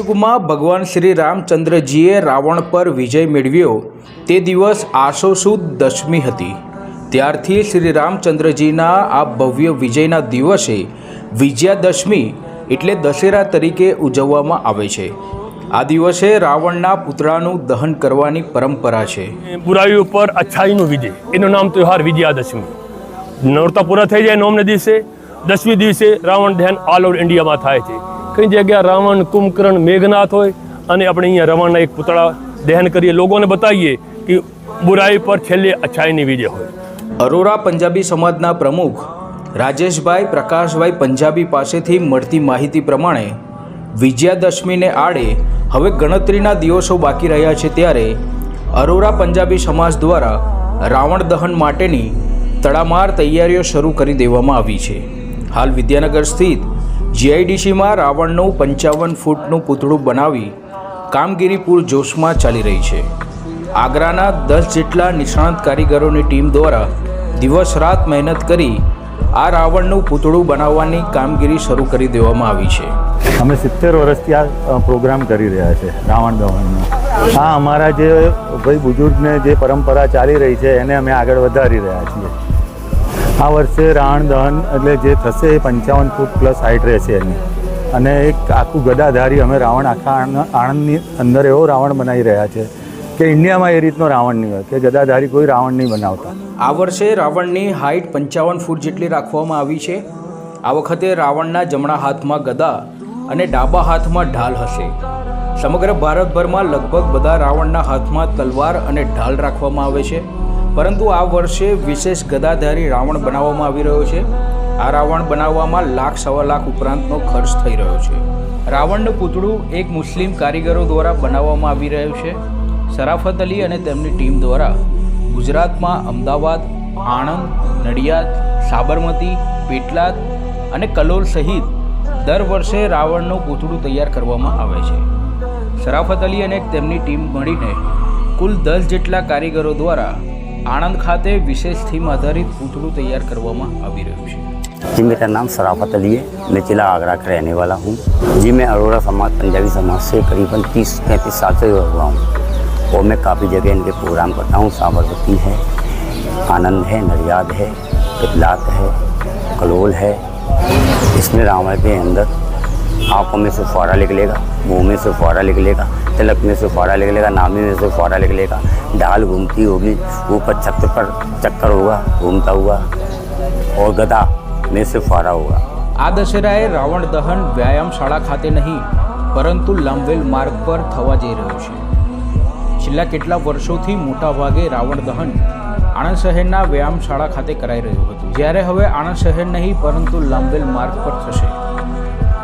ત્રેતાયુગમાં ભગવાન શ્રી રામચંદ્રજીએ રાવણ પર વિજય મેળવ્યો. તે દિવસ આસો સુદ દશમી હતી. ત્યારથી શ્રી રામચંદ્રજીના આ ભવ્ય વિજયના દિવસે વિજયાદશમી એટલે દશેરા તરીકે ઉજવવામાં આવે છે. આ દિવસે રાવણના પુતળાનું દહન કરવાની પરંપરા છે. બુરાઈ ઉપર અચ્છાઈનો વિજય. એનું નામ તહેવાર વિજયાદશમી. નોરતા પૂરા થઈ જાય નોમને દિવસે. દસમી દિવસે રાવણ દહન ઓલ ઓવર ઇન્ડિયામાં થાય છે. કઈ જગ્યા રાવણ, કુંભકર્ણ, મેઘનાથ હોય અને આપણે અહીંયા રાવણના એક પુતળા દહન કરીએ. લોકોને બતાવીએ કે બુરાઈ પર છેલ્લે અચ્છાઈની વિજય હોય. અરોરા પંજાબી સમાજના પ્રમુખ રાજેશભાઈ પ્રકાશભાઈ પંજાબી પાસેથી મળતી માહિતી પ્રમાણે વિજયાદશમીને આડે હવે ગણતરીના દિવસો બાકી રહ્યા છે ત્યારે અરોરા પંજાબી સમાજ દ્વારા રાવણ દહન માટેની તડામાર તૈયારીઓ શરૂ કરી દેવામાં આવી છે. હાલ વિદ્યાનગર સ્થિત જીઆઈડીસીમાં રાવણનું પંચાવન ફૂટનું પૂતળું બનાવી કામગીરી પૂરજોશમાં ચાલી રહી છે. આગ્રાના દસ જેટલા નિષ્ણાત કારીગરોની ટીમ દ્વારા દિવસ રાત મહેનત કરી આ રાવણનું પૂતળું બનાવવાની કામગીરી શરૂ કરી દેવામાં આવી છે. અમે સિત્તેર વર્ષથી આ પ્રોગ્રામ કરી રહ્યા છે, રાવણ દહનનો. આ અમારા જે ભાઈ બુજુર્ગને જે પરંપરા ચાલી રહી છે, એને અમે આગળ વધારી રહ્યા છીએ. આ વર્ષે રાવણ દહન એટલે જે થશે એ પંચાવન ફૂટ પ્લસ હાઇટ રહેશે એની. અને એક આખું ગદાધારી અમે રાવણ આખા આણંદ- આણંદની અંદર એવો રાવણ બનાવી રહ્યા છે કે ઇન્ડિયામાં એ રીતનો રાવણ નહીં હોય, કે ગદાધારી કોઈ રાવણ નહીં બનાવતા. આ વર્ષે રાવણની હાઇટ પંચાવન ફૂટ જેટલી રાખવામાં આવી છે. આ વખતે રાવણના જમણા હાથમાં ગદા અને ડાબા હાથમાં ઢાલ હશે. સમગ્ર ભારતભરમાં લગભગ બધા રાવણના હાથમાં તલવાર અને ઢાલ રાખવામાં આવે છે. પરંતુ આ વર્ષે વિશેષ ગદાધારી રાવણ બનાવવામાં આવી રહ્યો છે. આ રાવણ બનાવવામાં લાખ સવા લાખ ઉપરાંતનો ખર્ચ થઈ રહ્યો છે. રાવણનું પૂતળું એક મુસ્લિમ કારીગરો દ્વારા બનાવવામાં આવી રહ્યું છે. સરાફત અલી અને તેમની ટીમ દ્વારા ગુજરાતમાં અમદાવાદ, આણંદ, નડિયાદ, સાબરમતી, પેટલાદ અને કલોલ સહિત દર વર્ષે રાવણનું પૂતળું તૈયાર કરવામાં આવે છે. સરાફત અલી અને તેમની ટીમ મળીને કુલ દસ જેટલા કારીગરો દ્વારા આણંદ ખાતે વિશેષ થીમ આધારિત પૂતળું તૈયાર કરવામાં આવી રહ્યું છે जी मेरा नाम सराफत अली है मैं जिला आगरा का रहने वाला हूँ जी मैं अरोड़ा समाज पंजाबी समाज से करीबन 30 पैंतीस साल से जुड़ा हुआ हूँ और मैं काफ़ी जगह इनके प्रोग्राम करता हूँ साबरमती है आनंद है नडियाद है पिपलात है कलोल है इसमें रावण के अंदर आँखों में से फुहारा निकलेगा मुंह में से फुहारा निकलेगा तिलक में से फुहारा निकलेगा नामी में से फुहारा निकलेगा ढाल घूमती होगी ऊपर छत्र पर चक्कर होगा घूमता हुआ और गदा में से फुहारा होगा આ દશેરાએ રાવણ દહન વ્યાયામ શાળા ખાતે નહીં પરંતુ લાંબેલ માર્ગ પર થવા જઈ રહ્યું છે છેલ્લા કેટલા વર્ષોથી મોટા ભાગે રાવણ દહન આણંદ શહેરના વ્યાયામ શાળા ખાતે કરાઈ રહ્યું હતું જ્યારે હવે આણંદ શહેર નહીં પરંતુ લાંબેલ માર્ગ પર થશે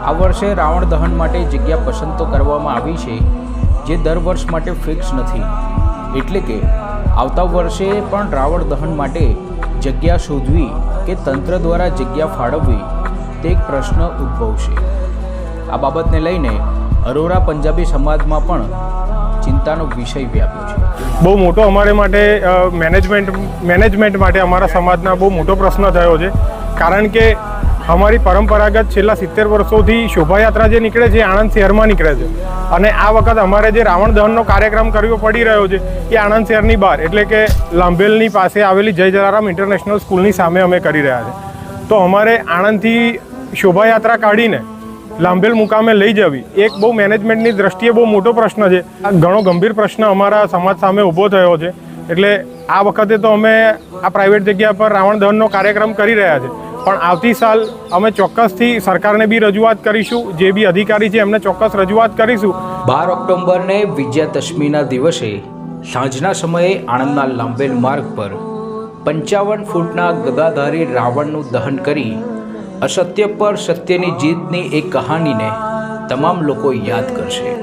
આ વર્ષે રાવણ દહન માટે જગ્યા પસંદ તો કરવામાં આવી છે, જે દર વર્ષ માટે ફિક્સ નથી. એટલે કે, આવતા વર્ષે પણ રાવણ દહન માટે જગ્યા શોધવી કે તંત્ર દ્વારા જગ્યા ફાળવવી, તે એક પ્રશ્ન ઉદ્ભવશે. આ બાબતને લઈને અરોરા પંજાબી સમાજમાં પણ ચિંતાનો વિષય વ્યાપ્યો છે. બહુ મોટો અમારે માટે મેનેજમેન્ટ મેનેજમેન્ટ માટે અમારા સમાજના બહુ મોટો પ્રશ્ન થયો છે. કારણ કે અમારી પરંપરાગત છેલ્લા સિત્તેર વર્ષોથી શોભાયાત્રા જે નીકળે છે આણંદ શહેરમાં નીકળે છે. અને આ વખત અમારે જે રાવણ દહનનો કાર્યક્રમ કરવો પડી રહ્યો છે, એ આણંદ શહેરની બહાર, એટલે કે લાંભેલની પાસે આવેલી જય જલારામ ઇન્ટરનેશનલ સ્કૂલની સામે અમે કરી રહ્યા છે. તો અમારે આણંદથી શોભાયાત્રા કાઢીને લાંભેલ મુકામે લઈ જવી, એક બહુ મેનેજમેન્ટની દ્રષ્ટિએ બહુ મોટો પ્રશ્ન છે. ઘણો ગંભીર પ્રશ્ન અમારા સમાજ સામે ઊભો થયો છે. એટલે આ વખતે તો અમે આ પ્રાઇવેટ જગ્યા પર રાવણ દહનનો કાર્યક્રમ કરી રહ્યા છે. પણ આવતી સાલ અમે ચોક્કસથી સરકારને બી રજૂઆત કરીશું, જે બી અધિકારી છે એમને ચોક્કસ રજૂઆત કરીશું. બાર ઓક્ટોબરને વિજયાદશમીના દિવસે સાંજના સમયે આણંદના લાંબેલ માર્ગ પર પંચાવન ફૂટના ગદાધારી રાવણનું દહન કરી અસત્ય પર સત્યની જીતની એક કહાનીને તમામ લોકો યાદ કરશે.